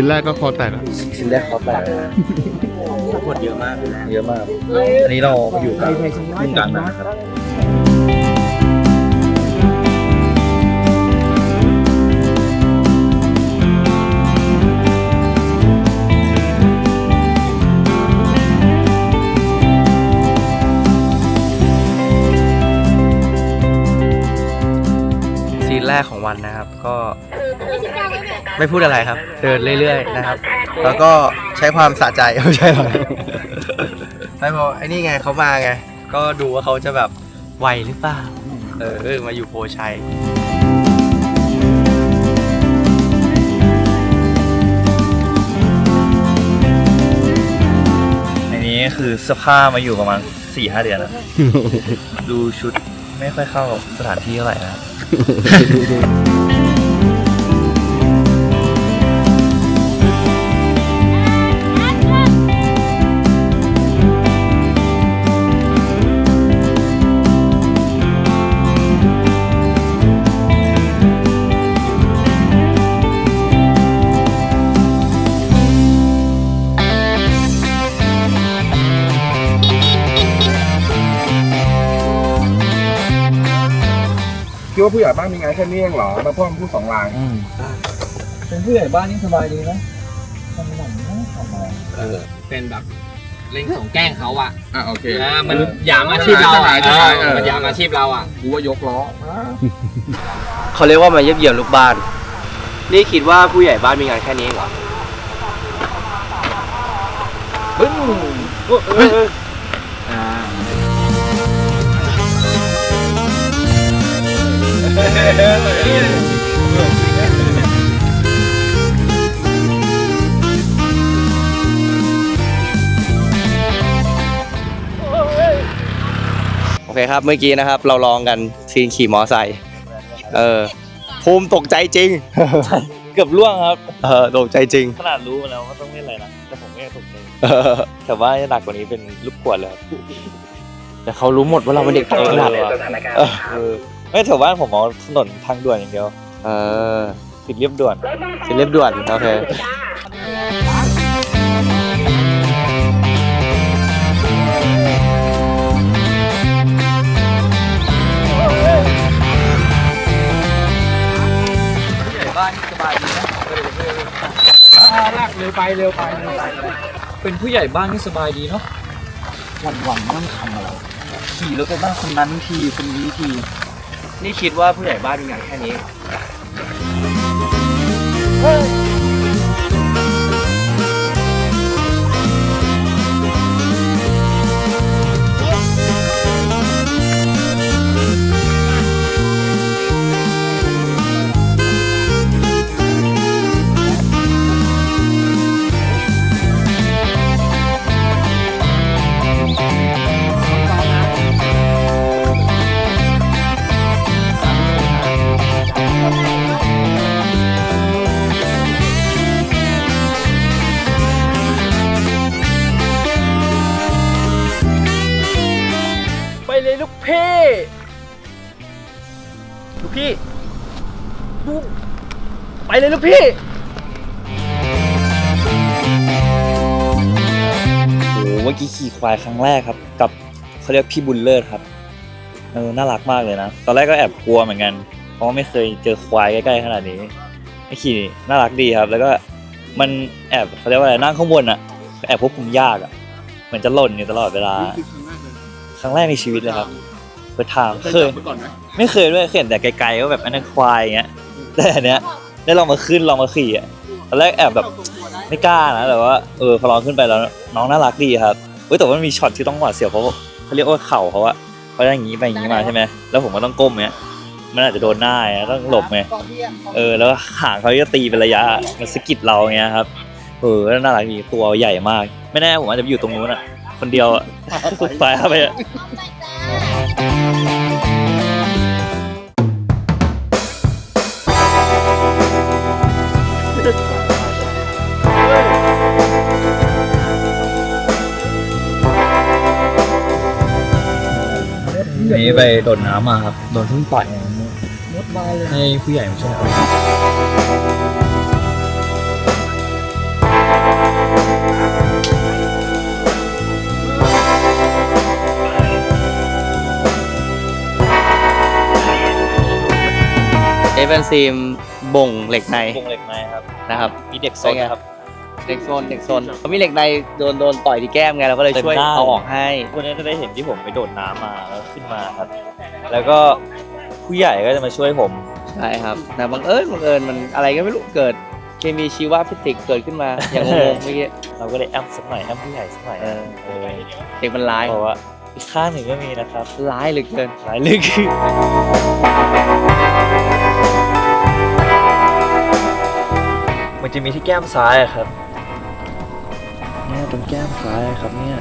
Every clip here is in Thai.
ซีนแรกก็คอแตกอะชิ้นแรกเขาแตกคนเยอะมากเยอะมาก อันนี้เราอยู่กับทุ่งกลางนาครับซีนแรกของวันนะครับก็ ไม่พูดอะไรครับ เดินเรื่อยๆนะครับ แล้วก็ใช้ความสะใจไม่ใช่หรอกไม่พอไอ้นี่ไงเขามาไง ก็ดูว่าเขาจะแบบไหวหรือเปล่า เออ มาอยู่โพชัยในนี้คือเสื้อผ้ามาอยู่ประมาณ4ี่ห้าเดือนแล้วดูชุดไม่ค่อยเข้ากับสถานที่เท่าไหร่นะครับ ดว่าผู้ใหญ่บ้านมีงานแค่นี้เองเหรอแล้วพ่อมันพูดสองลางเป็นผู้ใหญ่บ้านนี่สบายดีนะทำหนังนะทำอะไรเป็นแบบเล่งส่งแกล้งเขาอะอะโอเคเออมันหยามอาชีพเราอะใช่ใช่ใช่เออ มันหยามอาชีพเราอะ กูว่ายกล้อเขาเรียกว่ามาเยี่ยมเยียนลูกบ้าน นี่คิดว่าผู้ใหญ่บ้านมีงานแค่นี้เหรอ โอเคครับเมื่อกี้นะครับ เราลองกันซีนขี่มอไซค์เออภูมิตกใจจริง เกือบล่วงครับ เออตกใจจริง ขนาดรู้มาแล้วว่าต้องเล่นอะไรนะ แต่ผมไม่ถูกใจเออแต่ว่าหนักกว่านี้เป็นลูกขวดเลยครับแต่เขารู้หมดว่าเราเป็นเด็กต่างจังหวัด เออ เออไม่แถวบ้านผมเอาถนนทางด่วนอย่างเดียวเออติดเรียบด่วน เป็นเรียบด่วนโอเคบ้านนี่สบายดีนะลากเร็วไปเร็วไปเร็วไปเป็นผู้ใหญ่บ้านนี่สบายดีเนาะวันวันๆนั่งทำอะไรขี่รถไปบ้านคนนั้นทีคนนี้ที นี่คิดว่าผู้ใหญ่บ้านมีงานแค่นี้ ลูกพี่ลูกไปเลยลูกพี่ โอ้โหเมื่อกี้ขี่ควายครั้งแรกครับ กับเขาเรียกพี่บุญเลิศครับเออน่ารักมากเลยนะ ตอนแรกก็แอบกลัวเหมือนกัน เพราะว่าไม่เคยเจอควายใกล้ๆขนาดนี้ไอ้ขี่น่ารักดีครับ แล้วก็มันแอบเขาเรียกว่าอะไรนั่งข้างบนอะแอบควบคุมยากอะเหมือนจะหล่นอยู่ตลอดเวลาครั้งแรกในชีวิตเลยครับ เปิดทางเคยก่อนไหมไม่เคยด้วยเคยเห็นแต่ไกลๆว่าแบบอันนั้นควายอย่างเงี้ยแต่อันเนี้ยได้ลองมาขึ้นลองมาขี่อะตอนแรกแอบแบบไม่กล้านะแต่ว่าเออพอลองขึ้นไปแล้วน้องน่ารักดีครับเว้ยแต่ว่ามันมีช็อตที่ต้องหวาดเสียวเพราะเขาเรียกว่าเข่าเขาอะเขาจะอย่างงี้ไปอย่างงี้มาใช่ไหมแล้วผมก็ต้องก้มเงี้ยมันอาจจะโดนหน้าไงต้องหลบไง เออแล้วหางเขาจะตีเป็นระยะมันสะกิดเราเงี้ยครับเออแล้วน่ารักดีตัวใหญ่มาก ไม่แน่ผมอาจจะไปอยู่ตรงนู้นอะคนเดียวอะ ไปเข้าไปอะ นี่ไปโดดน้ำมาครับ โดนทุ่งต่อยมดมาเลยให้ผู้ใหญ่มาช่วย เป็นซีมบ่งเหล็กในวงเหล็กไม้ครับ นะครับมีเด็กโซเป็นนไงครับเด็กโซนเด็กโซนเขามีเหล็กในโดนโดนต่อยที่แก้มไงเราก็เลยเต็มช่วยได้ เอาออกให้ วันนี้จะได้เห็นที่ผมไปโดดน้ำมาแล้วขึ้นมาครับ แล้วก็ผู้ใหญ่ก็จะมาช่วยผม ใช่ครับแต่บังเอิญบังเอิญมันอะไรก็ไม่รู้เกิด เคมีชีวฟิสิกส์เกิดขึ้นมา อย่างงงๆเมื่อกี้ เราก็เลยแอมสักหน่อยแอมผู้ใหญ่สักหน่อยเออ เออเด็กมันร้ายบอกว่าอีกข้างหนึ่งก็มีนะครับร้ายเหลือเกิน หลายลึก มันจะมีที่แก้มซ้ายอะครับ เนี่ยตรงแก้มซ้ายอะครับเนี่ย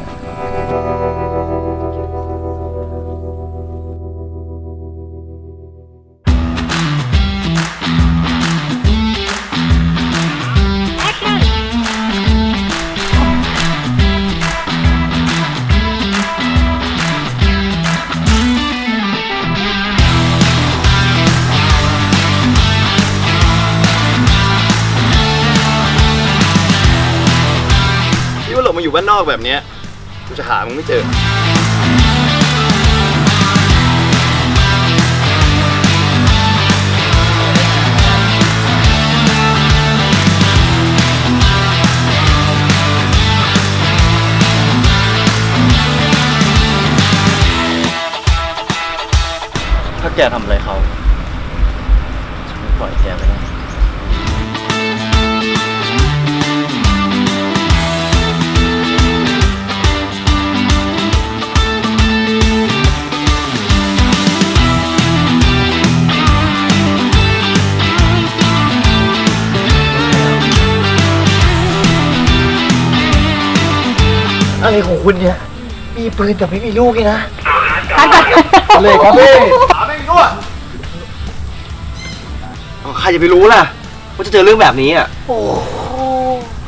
อกแบบเนี้ยกูจะหามึงไม่เจอ ถ้าแกทำอะไรเขาฉันไม่ปล่อยแกไม่ได้ อะไรของคุณเนี่ย มีปืนแต่ไม่มีลูกเลยนะเลยครับพี่ถามไม่รู้อะใครจะไปรู้ล่ะว่าจะเจอเรื่องแบบนี้อะ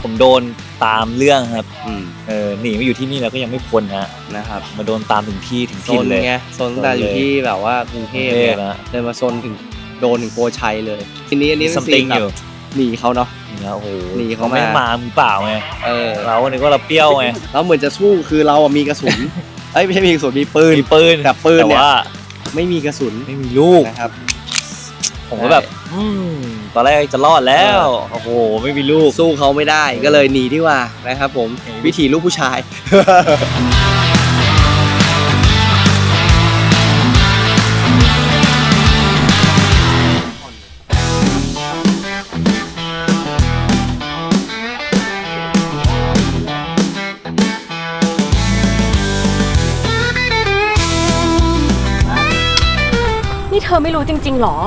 ผมโดนตามเรื่องครับอืมเออหนีมาอยู่ที่นี่แล้วก็ยังไม่พ้นฮะนะครับมาโดนตามถึงที่ถึงโซที่นเลยไงโซนตั้งแต่อยู่ที่แบบว่ากรุงเทพกรุงเทเนี่พยนะเลยมาโซนถึงโดนถึงโปรชัยเลย ทีนี้อันนี้ซัเป็นมซีติงนแบอยู่บหนีเขาเนาะ นะโอ้โหหนีเขาเขาไม่มามามือเปล่าไงเออเราก็นึกว่าเราเปรี้ยวไงแล้วเหมือนจะสู้คือเราอะมีกระสุน เอ้ยไม่ใช่มีกระสุนมีปืน มีปืนแต่ปืนแต่เนี่ย ว่าไม่มีกระสุนไม่มีลูก นะครับ ผมก็แบบอืมตอนแรกจะรอดแล้ว โอ้โห ไม่มีลูก สู้เขาไม่ได้ก็เลยหนีดีกว่านะครับผมวิถีลูกผู้ชาย ธอไม่รู้จริง ๆ หรอ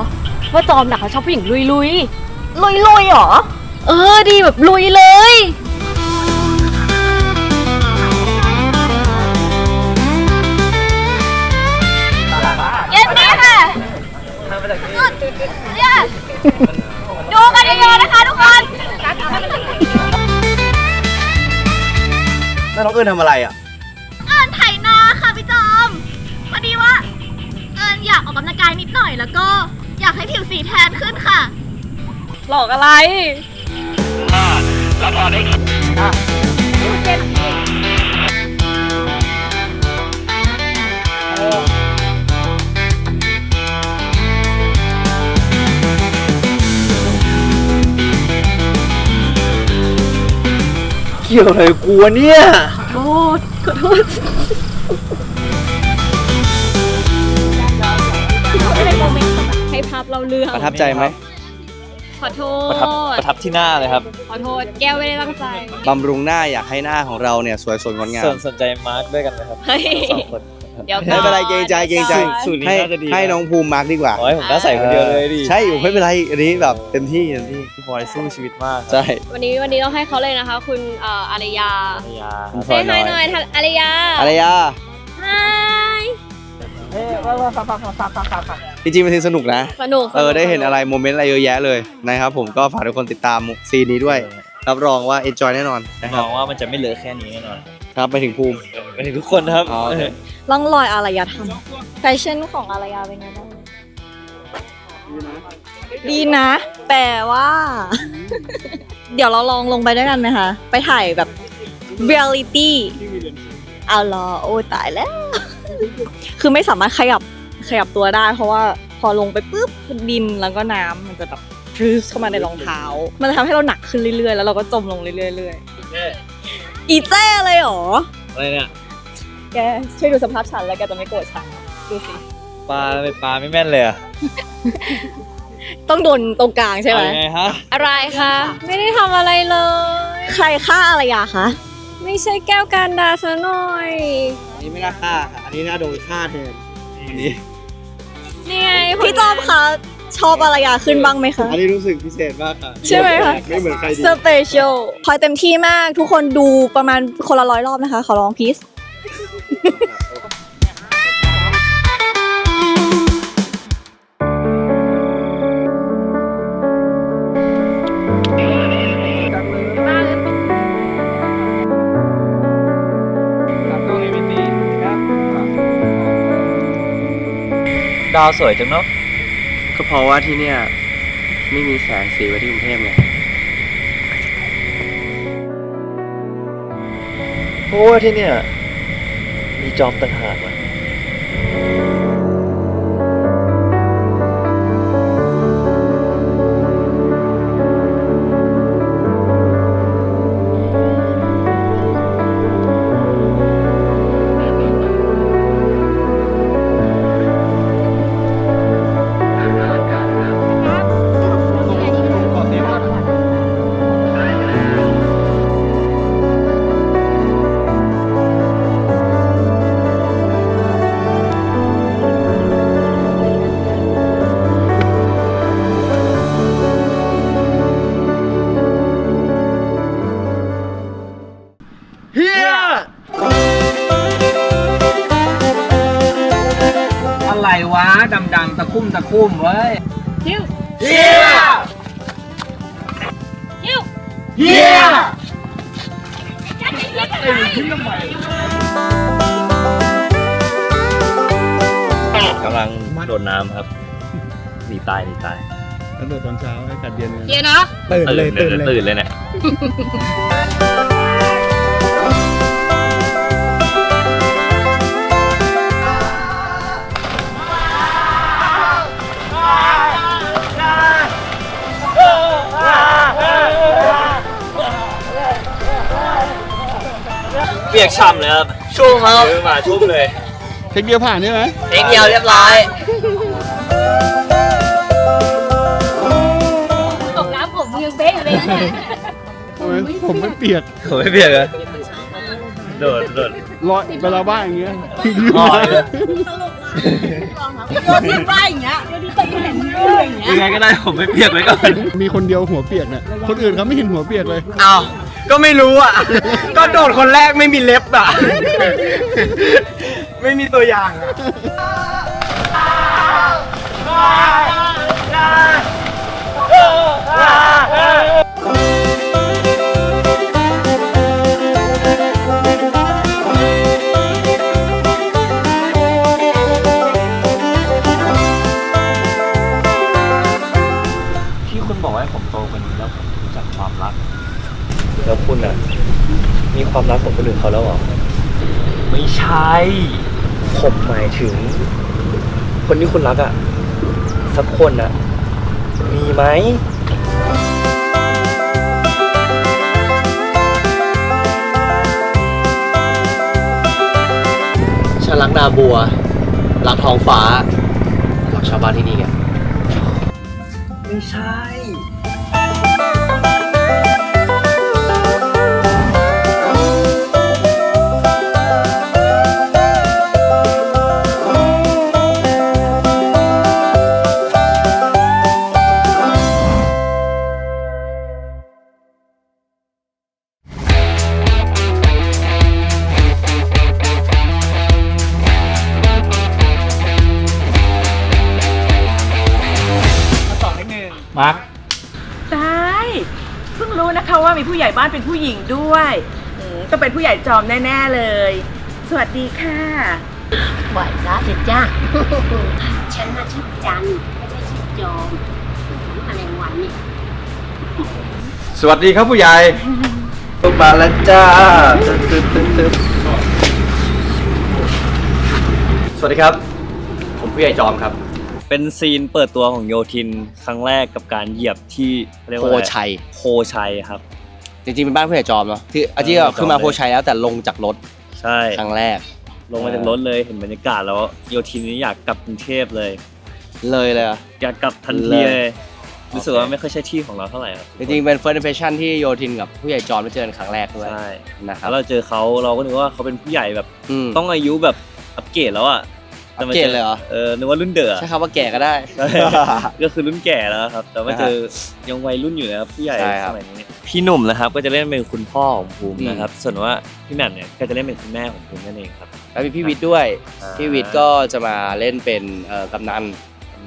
ว่าจอมหนักเขาชอบผู้หญิงลุยลุยลุยลุยหรอ เออดีแบบลุยเลย เย็นนี้ค่ะดูกันเยอะๆนะคะทุกคนแล้วน้องเอิญทำอะไรอะเอิญไถนาค่ะพี่จอม พอดีว่าเอิญอยากออกกำลังกายนิดหน่อย แล้วก็อยากให้ผิวสีแทนขึ้นค่ะ หลอกอะไรเกี่ยวอะไรกับกูวะเนี่ยโทษ ขอโทษ ราเรื่อง ประทับใจไหมขอโทประทับษประทับที่หน้าเลยครับขอโทษ แก้วไม่ได้ตั้งใจ บำรุงหน้าอยากให้หน้าของเราเนี่ยสวยสดงดงาส่วมนสนใจมาร์กด้วยกันไหมครับเฮ้ย สองคนเดี๋ยวก่อนไม่เป็นไรเกรงใจเกรงใจ สูตรนี้ให้น่าจะดีให้นะน้องภูมิมาร์กดีกว่า โอ้ยผมน่าใส่คนเดียวเลยดิใช่อยู่ไม่เป็นไรอันนี้แบบเต็มที่เต็มที่พี่พลอยสู้ชีวิตมากครับใช่วันนี้วันนี้ต้องให้เขาเลยนะคะ คุณเอ่ออารยาภรรยาครับเซฮายหน่อยท่านอารยาอะไรอะฮาย จริงๆมันทีสนุกนะ สนุกเออสกได้เห็นอะไรโมเมนต์อะไรเยอะแยะเลยนะครับผมก็ฝากทุกคนติดตามซีนนี้ด้วย รับรองว่า enjoy แน่นอนนะคมรับองว่ามันจะไม่เหลือแค่นี้แน่นอนครับไปถึงภูมิ ไปถึงทุกคนนะครับ อ๋อโอเคร่องรอยอารยธรรมแฟชั่นของอารยาเป็นไงบ้างดีนะ แต่ว่า เดี๋ยวเราลองลงไปด้วยกันไหมคะ ไปถ่ายแบบเรียลิตี้เอาเหรอโอ้ตายแล้ว คือไม่สามารถขยับ ขยับตัวได้ เพราะว่าพอลงไปปุ๊บดินแล้วก็น้ำมันจะแบบพรึสเข้ามาในรองเท้า มันจะทำให้เราหนักขึ้นเรื่อยๆ แล้วเราก็จมลงเรื่อยๆอีเจ้อะไรหรอ อะไรเนี่ย แกช่วยดูสภาพฉันแล้วแกจะไม่โกรธฉัน ดูสิ ปลาไปปลาไม่แม่นเลยอะต้องโดนตรงกลางใช่ไหมเอายังไงฮะอะไรคะ ไม่ได้ทำอะไรเลย ใครฆ่าอะไรยาคะ ไม่ใช่แก้วการดาซะหน่อย อันนี้ไม่น่าฆ่าค่ะ อันนี้น่าโดนฆ่าแทนนี่ ไงพี่จอมคะชอบอะไรยาขึ้นบ้างไหมคะ อันนี้รู้สึกพิเศษมากค่ะใช่ไหมคะ ไม่เหมือนใครดีสเปเชียลพลอยเต็มที่มากทุกคนดูประมาณคนละร้อยรอบนะคะ ขอร้องพีซ ดาวสวยจังเนาะก็เพราะว่าที่เนี่ย ไม่มีแสงสีไว้ที่กรุงเทพไงเพราะว่าที่เนี่ย มีจอมต่างหากว่ะ กำลังโดดน้ำครับหนีตายหนีตายแล้วโดดตอนเช้าให้กัดเย็นเย็นเนาะตื่นเลยตื่ตื่นนตื่เลยนเลยเนี่ยเปียกฉ่ำเลยครับชุ่มครับซื้อมาชุ่มเลย เทคเดียวผ่านใช่ไหมเทคเดียวเรียบร้อยตกน้ำผมยังเป๊ะอยู่เลยนะเนี่ยทำไมผมไม่เปียกผมไม่เปียกเลยโดดโดดลอยเวลาบ้านอย่างเงี้ยลอยเลยโดนทิ้งไปอย่างเงี้ยโดนทิ้งไปเห็นอย่างเงี้ยยังไงก็ได้ผมไม่เปียกไว้ก่อนมีคนเดียวหัวเปียกเนี่ยคนอื่นเขาไม่เห็นหัวเปียกเลยอ้าวก็ไม่รู้อะ ก็โดดคนแรกไม่มีเล็บอะ ไม่มีตัวอย่างอะที่คุณบอกให้ผมโตกว่านี้แล้วผมรู้จักความรัก แล้วคุณอะ มีความรักกับคนอื่นเขาแล้วเหรอ ไม่ใช่ ผมหมายถึง คนที่คุณรักอะสักคนอะมีไหม ฉันรักนาบัว รักท้องฟ้า รักชาวบ้านที่นี่ไง ไม่ใช่ มาร์คตายเพิ่งรู้นะคะว่ามีผู้ใหญ่บ้านเป็นผู้หญิงด้วยอืมต้องเป็นผู้ใหญ่จอมแน่ ๆเลย สวัสดีค่ะ ไหวละสิจ้า ฉันน่ะชื่อจันไม่ใช่ชื่อจอมอะไรวันนี่สวัสดีครับผู้ใหญ่ลูกมาแล้วจ้าตึ๊ดตึ๊ดตึ๊ดตึ๊ดสวัสดีครับ ผมผู้ใหญ่จอมครับ เป็นซีนเปิดตัวของโยทินครั้งแรกกับการเหยียบที่เรียกโพว่าอะไรชัย โพชัยครับ จริงๆ เป็นบ้านผู้ใหญ่จอมเนาะที่อาที่ก็คือมาโพชัยแล้วแต่ลงจากรถใช่ ครั้งแรก ลงมาจากรถเลยเห็นบรรยากาศแล้วโยทินนี่อยากกลับกรุงเทพเลย เลยเลยเหรออยากกลับทันทีเลยเลยรู้สึกว่าไม่ค่อยใช่ที่ของเราเท่าไหร่ครับจริงๆ เป็น first impression ที่โยทินกับผู้ใหญ่จอมไปเจอกันครั้งแรกด้วยใช่นะครัแล้บวเราเจอเขาเราก็นึกว่าเขาเป็นผู้ใหญ่แบบ อืมต้องอายุแบบอัปเกรดแล้วอะ อัปเกรดเลยเหรอ เออนึกว่ารุ่นเดอะใช้คำว่าแก่ก็ได้ใช่ก็คือรุ่นแก่แล้วครับ แต่ว่านะฮะเจอยังวัยรุ่นอยู่นะครับผู้ใหญ่ใช่คสรับมัยนี้พี่หนุ่มนะครับก็จะเล่นเป็นคุณพ่อของภูมิอืมนะครับ ส่วนว่าพี่แหม่มเนี่ยก็จะเล่นเป็นคุณแม่ของภูมินั่นเองครับแล้วมีพี่วิทย์ด้วยอ่าพี่วิทย์ก็จะมาเล่นเป็นเอ่อกำนัน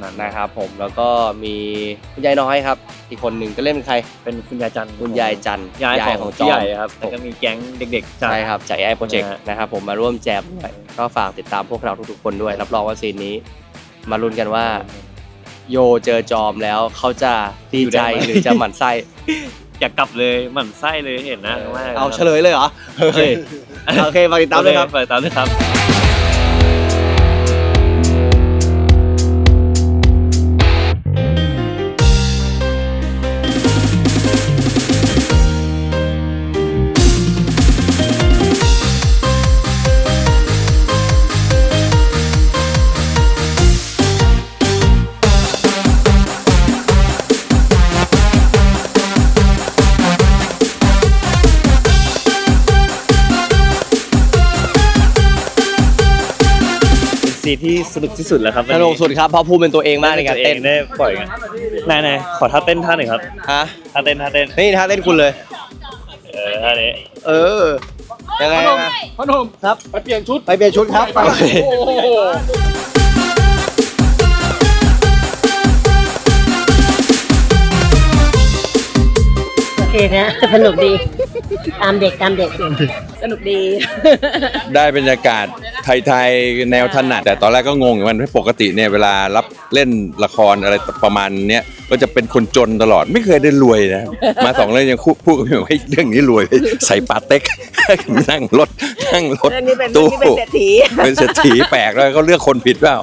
นั่นนะครับผมแล้วก็มีคุณยายน้อยครับ อีกคนหนึ่งก็เล่นเป็นใครเป็นคุณยายจันทร์คุณยายจันทร์ยายของของจพี่อใหมญ่ครับแล้วก็มีแก๊งเด็กๆจาก ใช่ครับจากไอโปรเจกต์นะฮะ นะครับผมมาร่วมแจมด้วยก็ฝากติดตามพวกเราทุกๆคนด้วย รับรองว่าซีนนี้ มาลุ้นกันว่า โยเจอจอมแล้วเขาจะดีใจหรือจะหมั่นไส้อยากกลับเลยหมั่นไส้เลยเห็นนะครั้งแรกเอานะครับเฉลยเลยเหรอเฮ้ยโอเคฝากติดตามด้วยครับโอเฝากติดตามด้วยครับ ซีนที่สนุกที่สุดแล้วครับสนุกสุดครับเพราะภูมิเป็นตัวเองมากในการเต้นได้ปล่อยกันไหนไหนๆขอท่าเต้นท่าหนึ่งครับฮะท่าเต้นท่าเต้นนี่ท่าเต้นคุณเลย เออท่านี้เออยังไงนะพนมครับไปเปลี่ยนชุดไปเปลี่ยนชุดครับไปโอ้โหโอเคนะ สนุกดี ตามเด็กตามเด็ก สนุกดี ได้บรรยากาศ ไทยๆแนวถนัดแต่ตอนแรกก็งงอยู่มันปกติเนี่ยเวลารับเล่นละครอะไรประมาณเนี้ยก็จะเป็นคนจนตลอดไม่เคยได้รวยนะมาสองเรื่องยังพูดกับพี่บอกว่าเฮ้ยเรื่องนี้รวยใส่ปาเต็กนั่งรถนั่งรถเรื่องนี้เป็นตู้เรื่องนี้เป็นเศรษฐีเป็นเศรษฐีแปลกแล้วเขาเลือกคนผิดเปล่า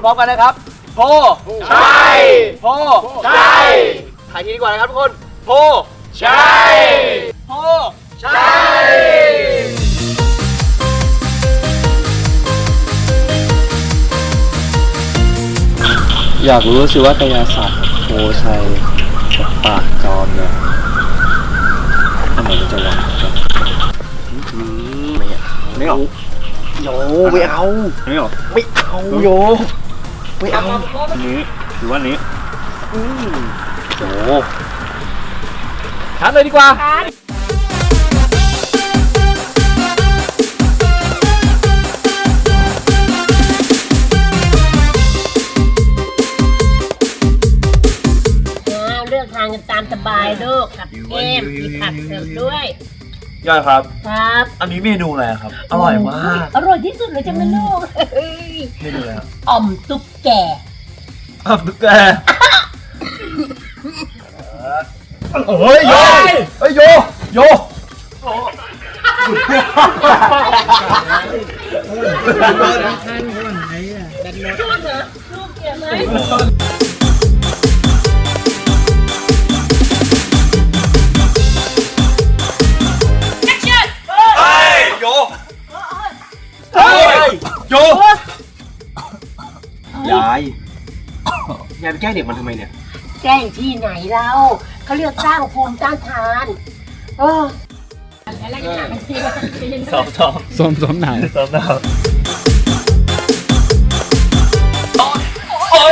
คนพร้อมกันนะครับโพใช่โพใช่ถ่ายทีดีกว่านะครับทุกคนโพใช่โพใช่อยากรู้สิว่ากายศาสตร์โพชัยกับปากจอมเนี่ยอันไหนมันจะวังกันไม่เอาโยไม่เอาไม่หรอไม่เอาโย ไม่เอาอันนี้หรือว่าอันนี้โยชัดเลยดีกว่า อ่าเลือกทางกันตามสบายลูกกับเกมมีผักเสร์ฟด้วย ยอดครับ ครับ อันนี้เมนูอะไรครับ อร่อยมากอร่อยที่สุดเลยจ้ะแม่ลูกเมนูอะไรครับอ่อมตุ๊กแกอ้าวตุ๊กแกเฮ้ยโยเฮ้ยโยโย โยยายยายไปแกล้งเด็กมันทำไมเนี่ย แกล้งที่ไหนเราเขาเรียกสร้างภูมิต้านทานเอออะไรกันนะซ้อมซ้อมส้มส้มหนังซ้อมดาว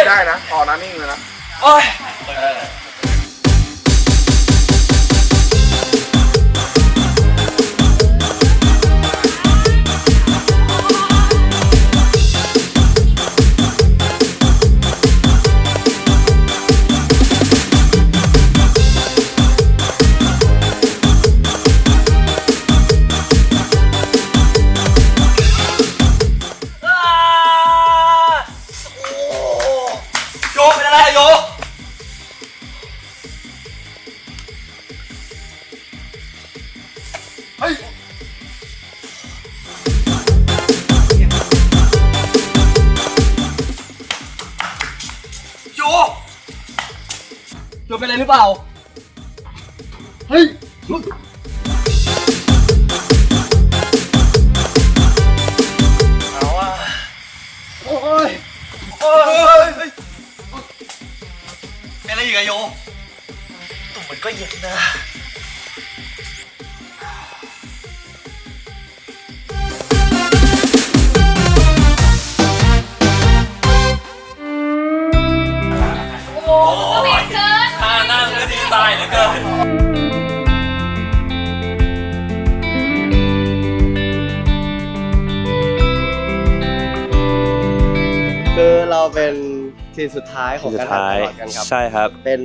ได้นะออกนะนิ่งเลยนะโอ้ย เธอเป็นอะไรหรือเปล่า เฮ้ยเป็นอะไรอีกอะโยตุ่มมันก็เย็นนะ ทีมสุดท้ายของสุการดท้ายถ่ายทอดกันครับ ใช่ครับ เป็น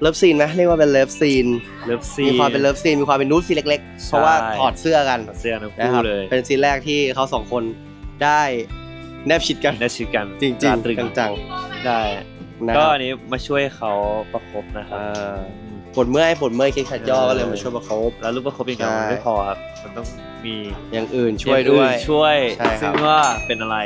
เลิฟซีนไหมเรียกว่าเป็นเลิฟซีน เลิฟซีมีความเป็นเลิฟซีน มีความเป็นนูดซีนเล็กๆ เพราะว่าถอดเสื้อกันเสื้อทั้งนะคคู่รับ เลยเป็นซีนแรกที่เขาสองคนได้แนบชิดกัน ได้ชิดกันจริงตาตรึๆจังได้ ๆนะคก็รับอันนี้มาช่วยเขาประคบนะครับ อ่าปวดเมื่อยปวดเมื่อยเคสขัดย่อก็เลยมาช่วยประคบ แล้วรูปประคบอีกอย่างใช่มันไม่พอครับ มันต้อง มีอย่างอื่นช่วยด้วย อางอื่นช่วยใช่ครับ ซึ่งว่าเป็นอะไร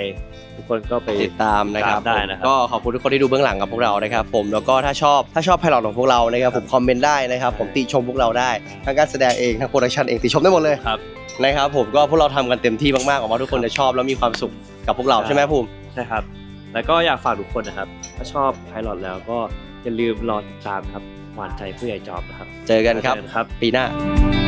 ทุกคนก็ไป ติดตามนะครับตามได้นะครับ ก็ขอบคุณทุกคนที่ดูเบื้องหลังกับพวกเรานะครับผมแล้วก็ถ้าชอบถ้าชอบไพลอตของพวกเรานะครับผมคอมเมนต์ได้นะครับผมติชมพวกเราได้ทั้งการแสดงเองทั้งโปรดักชันเองติชมได้หมดเลยครับ นะครับผมก็พวกเราทำกันเต็มที่มากๆหวังว่าทุกคนจะชอบแล้วมีความสุขกับพวกเราใช่ไหมภูมิใช่ครับ แล้วก็อยากฝากทุกคนนะครับ ถ้าชอบไพลอตแล้วก็อย่าลืมรอติดตามครับ หวานใจผู้ใหญ่จอบนะครับเจอกันครับ เจอกันครับ ปีหน้าค